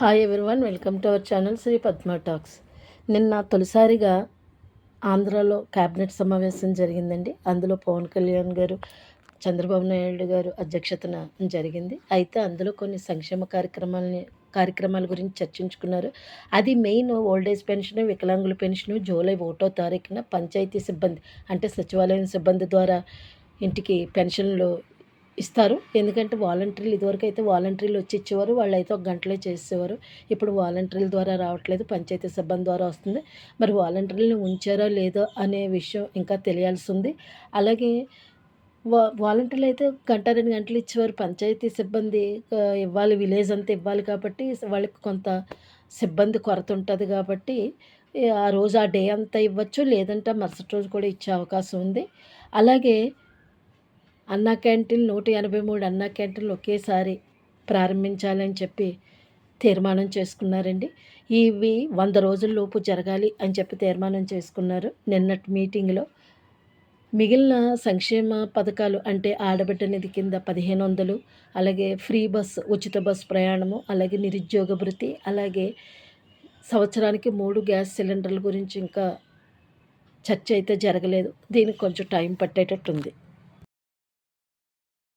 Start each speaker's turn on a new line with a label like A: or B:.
A: Hi everyone welcome to our channel Sri Padma talks నిన్న తొలిసారిగా ఆంధ్రాలో క్యాబినెట్ సమావేశం జరిగిందండి. అందులో పవన్ కళ్యాణ్ గారు చంద్రబాబు నాయుడు గారు అధ్యక్షతన జరిగింది. అయితే అందులో కొన్ని సంక్షేమ కార్యక్రమాలని కార్యక్రమాల గురించి చర్చించుకున్నారు. అది మెయిన్ ఓల్డ్ ఏజ్ పెన్షన్ వికలాంగుల పెన్షన్ జూలై ఒకటో తారీఖున పంచాయతీ సిబ్బంది అంటే సచివాలయం సిబ్బంది ద్వారా ఇంటికి పెన్షన్లు ఇస్తారు. ఎందుకంటే వాలంటీర్లు ఇదివరకు అయితే వాలంటీర్లు వచ్చి ఇచ్చేవారు. వాళ్ళు అయితే ఒక గంటలో చేసేవారు. ఇప్పుడు వాలంటీర్ల ద్వారా రావట్లేదు. పంచాయతీ సిబ్బంది ద్వారా వస్తుంది. మరి వాలంటీర్లను ఉంచారో లేదో అనే విషయం ఇంకా తెలియాల్సి ఉంది. అలాగే వా వాలంటీర్లు అయితే గంట రెండు గంటలు ఇచ్చేవారు. పంచాయతీ సిబ్బంది ఇవ్వాలి. విలేజ్ అంతా ఇవ్వాలి కాబట్టి వాళ్ళకి కొంత సిబ్బంది కొరత ఉంటుంది కాబట్టి ఆ రోజు ఆ డే అంతా ఇవ్వచ్చు. లేదంటే మరుసటి రోజు కూడా ఇచ్చే అవకాశం ఉంది. అలాగే అన్నా క్యాంటీన్ నూట ఎనభై మూడు అన్నా క్యాంటీన్లు ఒకేసారి ప్రారంభించాలని చెప్పి తీర్మానం చేసుకున్నారండి. ఇవి వంద రోజుల్లోపు జరగాలి అని చెప్పి తీర్మానం చేసుకున్నారు. నిన్నటి మీటింగ్లో మిగిలిన సంక్షేమ పథకాలు అంటే ఆడబిడ్డ నిధి కింద పదిహేను వందలు అలాగే ఫ్రీ బస్ ఉచిత బస్ ప్రయాణము అలాగే నిరుద్యోగ భృతి అలాగే సంవత్సరానికి మూడు గ్యాస్ సిలిండర్ల గురించి ఇంకా చర్చ అయితే జరగలేదు. దీనికి కొంచెం టైం పట్టేటట్టుంది.